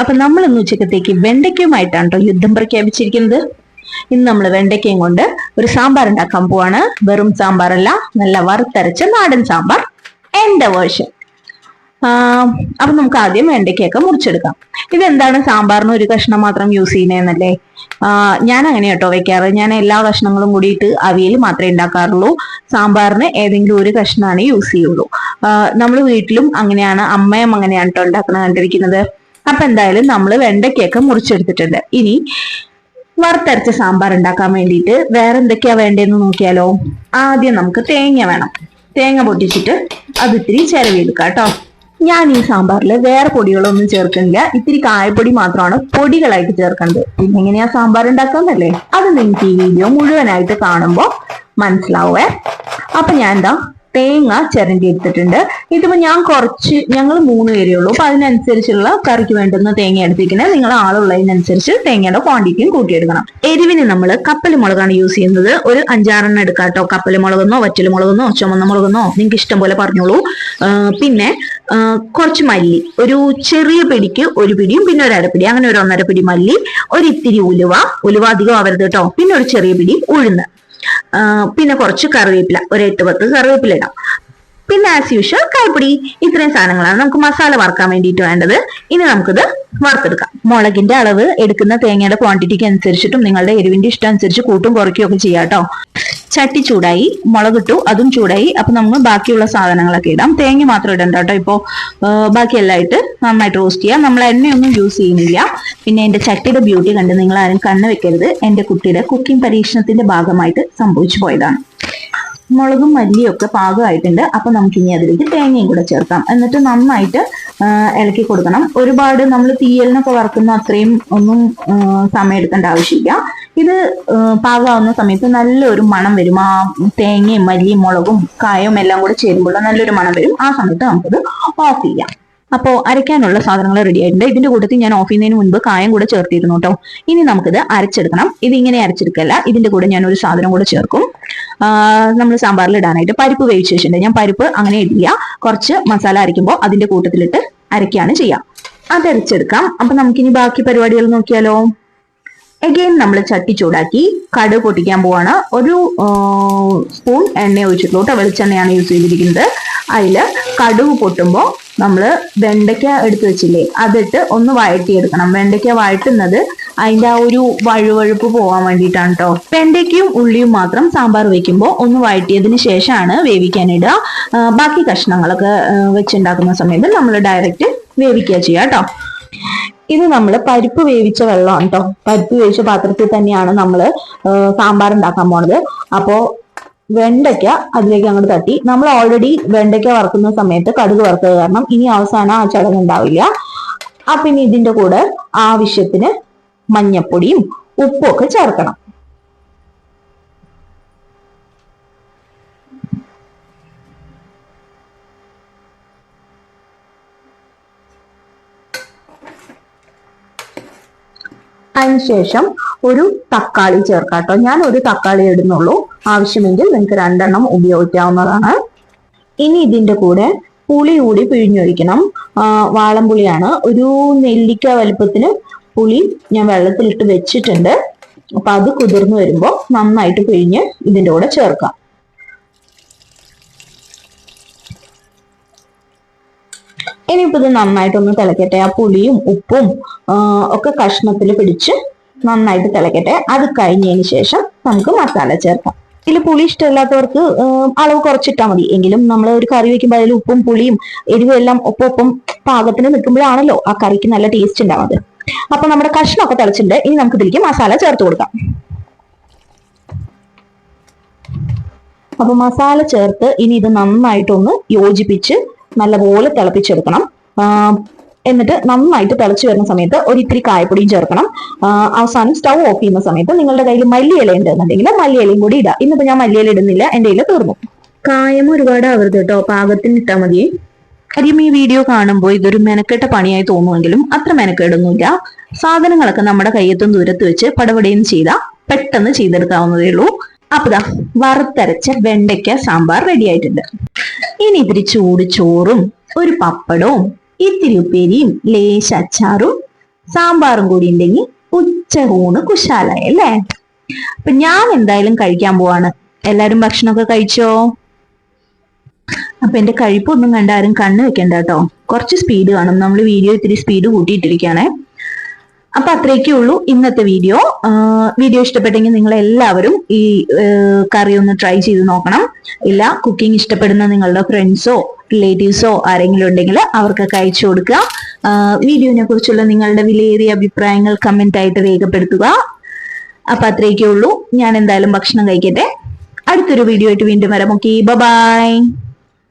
അപ്പൊ നമ്മൾ ഇന്ന് ഉച്ചക്കത്തേക്ക് വെണ്ടയ്ക്കയുമായിട്ടാണ് യുദ്ധം പ്രഖ്യാപിച്ചിരിക്കുന്നത്. ഇന്ന് നമ്മൾ വെണ്ടയ്ക്കയും കൊണ്ട് ഒരു സാമ്പാർ ഉണ്ടാക്കാൻ പോവാണ്. വെറും സാമ്പാറല്ല നല്ല വറുത്തരച്ച നാടൻ സാമ്പാർ. എന്റെ വേർഷൻ. അപ്പൊ നമുക്ക് ആദ്യം വെണ്ടയ്ക്കൊക്കെ മുറിച്ചെടുക്കാം. ഇതെന്താണ് സാമ്പാറിന് ഒരു കഷ്ണം മാത്രം യൂസ് ചെയ്യുന്നതെന്നല്ലേ? ഞാൻ അങ്ങനെ കേട്ടോ വെക്കാറ്. ഞാൻ എല്ലാ കഷ്ണങ്ങളും കൂടിയിട്ട് അവിയൽ മാത്രമേ ഉണ്ടാക്കാറുള്ളൂ. സാമ്പാറിന് ഏതെങ്കിലും ഒരു കഷ്ണമാണ് യൂസ് ചെയ്യുള്ളൂ. നമ്മൾ വീട്ടിലും അങ്ങനെയാണ് അമ്മയും അങ്ങനെയാണ് കേട്ടോ ഉണ്ടാക്കുന്നത് കണ്ടിരിക്കുന്നത്. അപ്പൊ എന്തായാലും നമ്മൾ വെണ്ടയ്ക്കൊക്കെ മുറിച്ചെടുത്തിട്ടുണ്ട്. ഇനി വറുത്തരച്ച സാമ്പാർ ഉണ്ടാക്കാൻ വേണ്ടിയിട്ട് വേറെ എന്തൊക്കെയാ വേണ്ടതെന്ന് നോക്കിയാലോ? ആദ്യം നമുക്ക് തേങ്ങ വേണം. തേങ്ങ പൊട്ടിച്ചിട്ട് അത് ഇത്തിരി ചിരവിയെടുക്കാം കേട്ടോ. ഞാൻ ഈ സാമ്പാറിൽ വേറെ പൊടികളൊന്നും ചേർക്കുന്നില്ല. ഇത്തിരി കായപ്പൊടി മാത്രമാണ് പൊടികളായിട്ട് ചേർക്കുന്നത്. പിന്നെ എങ്ങനെയാ സാമ്പാർ ഉണ്ടാക്കാന്നല്ലേ? അത് നിങ്ങൾക്ക് ഈ വീഡിയോ മുഴുവനായിട്ട് കാണുമ്പോൾ മനസ്സിലാവേ അപ്പൊ ഞാൻ എന്താ തേങ്ങ ചിരണ്ടി എടുത്തിട്ടുണ്ട്. ഇതിപ്പോ ഞാൻ കുറച്ച് ഞങ്ങൾ മൂന്ന് പേരേ ഉള്ളൂ. അപ്പൊ അതിനനുസരിച്ചുള്ള കറിക്ക് വേണ്ടുന്ന തേങ്ങ എടുത്തിരിക്കുന്നത് നിങ്ങൾ ആളുള്ളതിനനുസരിച്ച് തേങ്ങയുടെ ക്വാണ്ടിറ്റിയും കൂട്ടിയെടുക്കണം. എരിവിന് നമ്മൾ കപ്പൽ മുളകാണ് യൂസ് ചെയ്യുന്നത്. ഒരു അഞ്ചാറെണ്ണം എടുക്കാട്ടോ കേട്ടോ. കപ്പൽ മുളകെന്നോ വറ്റൽ ചുമന്ന മുളകെന്നോ. നിങ്ങൾക്ക് ഇഷ്ടം പോലെ പറഞ്ഞോളൂ പിന്നെ കുറച്ച് മല്ലി. ഒരു ചെറിയ പിടിക്ക് ഒരു പിടിയും പിന്നെ ഒരു അരപ്പിടി. അങ്ങനെ ഒരു ഒന്നര പിടി മല്ലി ഒരു ഇത്തിരി ഉലുവ. ഉലുവ അധികം ആവരുത് കേട്ടോ. പിന്നെ ഒരു ചെറിയ പിടി ഉഴുന്ന്. പിന്നെ കുറച്ച് കറിവേപ്പില ഒരു എട്ട് പത്ത് കറിവേപ്പില ഇടാം. പിന്നെ ആസ് യൂഷ്വൽ കായ്പ്പൊടി ഇത്രയും സാധനങ്ങളാണ് നമുക്ക് മസാല വറക്കാൻ വേണ്ടിയിട്ട് വേണ്ടത്. ഇനി നമുക്കിത് വറുത്തെടുക്കാം. മുളകിന്റെ അളവ് എടുക്കുന്ന തേങ്ങയുടെ ക്വാണ്ടിറ്റിക്ക് അനുസരിച്ചിട്ടും നിങ്ങളുടെ എരിവിന്റെ ഇഷ്ടം അനുസരിച്ച് കൂട്ടും കുറയ്ക്കുകയൊക്കെ ചെയ്യാം കേട്ടോ ചട്ടി ചൂടായി മുളകിട്ടു അതും ചൂടായി. അപ്പൊ നമ്മൾ ബാക്കിയുള്ള സാധനങ്ങളൊക്കെ ഇടാം. തേങ്ങ മാത്രം ഇടണ്ട കേട്ടോ ഇപ്പോ ബാക്കിയെല്ലാം ആയിട്ട് നന്നായിട്ട് റോസ്റ്റ് ചെയ്യാം. നമ്മൾ എണ്ണയൊന്നും യൂസ് ചെയ്യുന്നില്ല. പിന്നെ എന്റെ ചട്ടിയുടെ ബ്യൂട്ടി കണ്ട് നിങ്ങൾ ആരും കണ്ണു വെക്കരുത്. എന്റെ കുട്ടിയുടെ കുക്കിംഗ് പരീക്ഷണത്തിന്റെ ഭാഗമായിട്ട് സംഭവിച്ചു പോയതാണ്. മുളകും മല്ലിയും ഒക്കെ പാകമായിട്ടുണ്ട്. അപ്പൊ നമുക്ക് ഇനി അതിലേക്ക് തേങ്ങയും കൂടെ ചേർക്കാം. എന്നിട്ട് നന്നായിട്ട് ഇളക്കി കൊടുക്കണം. ഒരുപാട് നമ്മൾ തീയലിനൊക്കെ വറക്കുന്ന അത്രയും ഒന്നും സമയം എടുക്കേണ്ട ആവശ്യമില്ല. ഇത് പാകാവുന്ന സമയത്ത് നല്ലൊരു മണം വരും. ആ തേങ്ങയും മല്ലിയും മുളകും കായവും എല്ലാം കൂടെ ചേരുമ്പോൾ നല്ലൊരു മണം വരും. ആ സമയത്ത് നമുക്കത് ഓഫ് ചെയ്യാം. അപ്പോൾ അരയ്ക്കാനുള്ള സാധനങ്ങൾ റെഡി ആയിട്ടുണ്ട്. ഇതിന്റെ കൂട്ടത്തിൽ ഞാൻ ഓഫ് ചെയ്യുന്നതിന് മുൻപ് കായം കൂടെ ചേർത്തിരുന്നു കേട്ടോ ഇനി നമുക്കിത് അരച്ചെടുക്കണം. ഇത് ഇങ്ങനെ അരച്ചെടുക്കല്ല. ഇതിന്റെ കൂടെ ഞാൻ ഒരു സാധനം കൂടെ ചേർക്കും. നമ്മൾ സാമ്പാറിൽ ഇടാനായിട്ട് പരിപ്പ് വേവിച്ച് ഞാൻ പരിപ്പ് അങ്ങനെ ഇടില്ല. കുറച്ച് മസാല അരയ്ക്കുമ്പോൾ അതിന്റെ കൂട്ടത്തിലിട്ട് അരയ്ക്കാണ് ചെയ്യാം. അത് അരച്ചെടുക്കാം അപ്പൊ നമുക്കിനി ബാക്കി പരിപാടികൾ നോക്കിയാലോ? എഗെയിൻ നമ്മൾ ചട്ടി ചൂടാക്കി കട് പൊട്ടിക്കാൻ പോവാണ്. ഒരു സ്പൂൺ എണ്ണ ഒഴിച്ചിട്ടുള്ളൂ. വെളിച്ചെണ്ണയാണ് യൂസ് ചെയ്തിരിക്കുന്നത്. അതിൽ കടുവ് പൊട്ടുമ്പോൾ നമ്മൾ വെണ്ടയ്ക്ക എടുത്തു വെച്ചില്ലേ അതിട്ട് ഒന്ന് വഴറ്റിയെടുക്കണം. വെണ്ടയ്ക്ക വഴറ്റുന്നത് അതിന്റെ ആ ഒരു വഴുവഴുപ്പ് പോവാൻ വേണ്ടിയിട്ടാണ് കേട്ടോ വെണ്ടയ്ക്കയും ഉള്ളിയും മാത്രം സാമ്പാർ വെക്കുമ്പോൾ ഒന്ന് വഴറ്റിയതിന് ശേഷമാണ് വേവിക്കാനിടുക ബാക്കി കഷ്ണങ്ങളൊക്കെ വെച്ചുണ്ടാക്കുന്ന സമയത്ത് നമ്മൾ ഡയറക്റ്റ് വേവിക്കുക ചെയ്യാം കേട്ടോ ഇത് നമ്മൾ പരിപ്പ് വേവിച്ച വെള്ളമാണ് കേട്ടോ പരിപ്പ് വേവിച്ച പാത്രത്തിൽ തന്നെയാണ് നമ്മൾ സാമ്പാർ ഉണ്ടാക്കാൻ പോണത്. അപ്പോ വെണ്ടയ്ക്ക അതിലേക്ക് അങ്ങോട്ട് തട്ടി. നമ്മൾ ഓൾറെഡി വെണ്ടയ്ക്ക വറക്കുന്ന സമയത്ത് കടുക് വറുത്തത് കാരണം ഇനി അവസാനം ആ ചടങ്ങ് ഉണ്ടാവില്ല. അപ്പൊ ഇനി ഇതിന്റെ കൂടെ ആവശ്യത്തിന് മഞ്ഞപ്പൊടിയും ഉപ്പും ഒക്കെ ചേർക്കണം. അതിനുശേഷം ഒരു തക്കാളി ചേർക്കാം കേട്ടോ ഞാൻ ഒരു തക്കാളി ഇടുന്നുള്ളൂ. ആവശ്യമെങ്കിൽ നിങ്ങൾക്ക് രണ്ടെണ്ണം ഉപയോഗിക്കാവുന്നതാണ്. ഇനി ഇതിന്റെ കൂടെ പുളി കൂടി പിഴിഞ്ഞൊഴിക്കണം. വാളംപുളിയാണ്. ഒരു നെല്ലിക്ക വലുപ്പത്തിന് പുളി ഞാൻ വെള്ളത്തിലിട്ട് വെച്ചിട്ടുണ്ട്. അപ്പൊ അത് കുതിർന്നു വരുമ്പോൾ നന്നായിട്ട് പിഴിഞ്ഞ് ഇതിന്റെ കൂടെ ചേർക്കാം. ഇനിയിപ്പോ ഇത് നന്നായിട്ടൊന്ന് തിളക്കട്ടെ. ആ പുളിയും ഉപ്പും ഒക്കെ കഷ്ണത്തിൽ പിടിച്ച് നന്നായിട്ട് തിളക്കട്ടെ. അത് കഴിഞ്ഞതിന് ശേഷം നമുക്ക് മസാല ചേർക്കാം. ഇതിൽ പുളി ഇഷ്ടമില്ലാത്തവർക്ക് അളവ് കുറച്ചിട്ടാൽ മതി. എങ്കിലും നമ്മൾ ഒരു കറി വെക്കുമ്പോൾ അതിൽ ഉപ്പും പുളിയും എരിവും എല്ലാം ഒപ്പം ഒപ്പം പാകത്തിന് നിൽക്കുമ്പോഴാണല്ലോ ആ കറിക്ക് നല്ല ടേസ്റ്റ് ഉണ്ടാവുന്നത് അപ്പൊ നമ്മുടെ കഷ്ണമൊക്കെ തിളച്ചിട്ടുണ്ട്. ഇനി നമുക്ക് ഇതിലേക്ക് മസാല ചേർത്ത് കൊടുക്കാം. അപ്പൊ മസാല ചേർത്ത് ഇനി ഇത് നന്നായിട്ടൊന്ന് യോജിപ്പിച്ച് നല്ലപോലെ തിളപ്പിച്ചെടുക്കണം. എന്നിട്ട് നന്നായിട്ട് തിളച്ചു വരുന്ന സമയത്ത് ഒരു ഇത്തിരി കായപ്പൊടിയും ചേർക്കണം. അവസാനം സ്റ്റൗ ഓഫ് ചെയ്യുന്ന സമയത്ത് നിങ്ങളുടെ കയ്യിൽ മല്ലിയില ഉണ്ടെന്നുണ്ടെങ്കിൽ മല്ലിയിലയും കൂടി ഇടാം. ഇന്നിപ്പോ ഞാൻ മല്ലിയില ഇടുന്നില്ല എന്റെ കയ്യിൽ തീർന്നു. കായം ഒരുപാട് ആവരുത് കേട്ടോ പാകത്തിന് ഇട്ടാൽ മതി. കാര്യം ഈ വീഡിയോ കാണുമ്പോൾ ഇതൊരു മെനക്കെട്ട പണിയായി തോന്നുമെങ്കിലും അത്ര മെനക്കേടൊന്നുമില്ല. സാധനങ്ങളൊക്കെ നമ്മുടെ കയ്യെത്തും ദൂരത്ത് വെച്ച് പടപടയും ചെയ്താൽ പെട്ടെന്ന് ചെയ്തെടുക്കാവുന്നതേ ഉള്ളൂ. അപ്പതാ വറുത്തരച്ച വെണ്ടയ്ക്ക സാമ്പാർ റെഡി ആയിട്ടുണ്ട്. ഇനി ഇത്തിരി ചൂട് ചോറും ഒരു പപ്പടവും ഇത്തിരി ഉപ്പേരിയും ലേശ അച്ചാറും സാമ്പാറും കൂടി ഉണ്ടെങ്കിൽ ഉച്ചയൂണ് കുശാലായി അല്ലേ? അപ്പൊ ഞാൻ എന്തായാലും കഴിക്കാൻ പോവാണ്. എല്ലാരും ഭക്ഷണമൊക്കെ കഴിച്ചോ? അപ്പൊ എന്റെ കഴിപ്പൊന്നും കണ്ടാരും കണ്ണ് വെക്കണ്ട കേട്ടോ. കുറച്ച് സ്പീഡ് കാണും. നമ്മൾ വീഡിയോ ഇത്തിരി സ്പീഡ് കൂട്ടിയിട്ടിരിക്കുകയാണേ. അപ്പൊ അത്രയൊക്കെ ഉള്ളൂ ഇന്നത്തെ വീഡിയോ വീഡിയോ ഇഷ്ടപ്പെട്ടെങ്കിൽ നിങ്ങൾ എല്ലാവരും ഈ കറി ഒന്ന് ട്രൈ ചെയ്ത് നോക്കണം. ഇല്ല കുക്കിംഗ് ഇഷ്ടപ്പെടുന്ന നിങ്ങളുടെ ഫ്രണ്ട്സോ റിലേറ്റീവ്സോ ആരെങ്കിലും ഉണ്ടെങ്കിൽ അവർക്കൊക്കെ അയച്ചു കൊടുക്കുക. വീഡിയോനെ കുറിച്ചുള്ള നിങ്ങളുടെ വിലയേറിയ അഭിപ്രായങ്ങൾ കമന്റ് ആയിട്ട് രേഖപ്പെടുത്തുക. അപ്പൊ അത്രയൊക്കെ ഉള്ളൂ. ഞാൻ എന്തായാലും ഭക്ഷണം കഴിക്കട്ടെ. അടുത്തൊരു വീഡിയോ ആയിട്ട് വീണ്ടും വരാം. Okay bye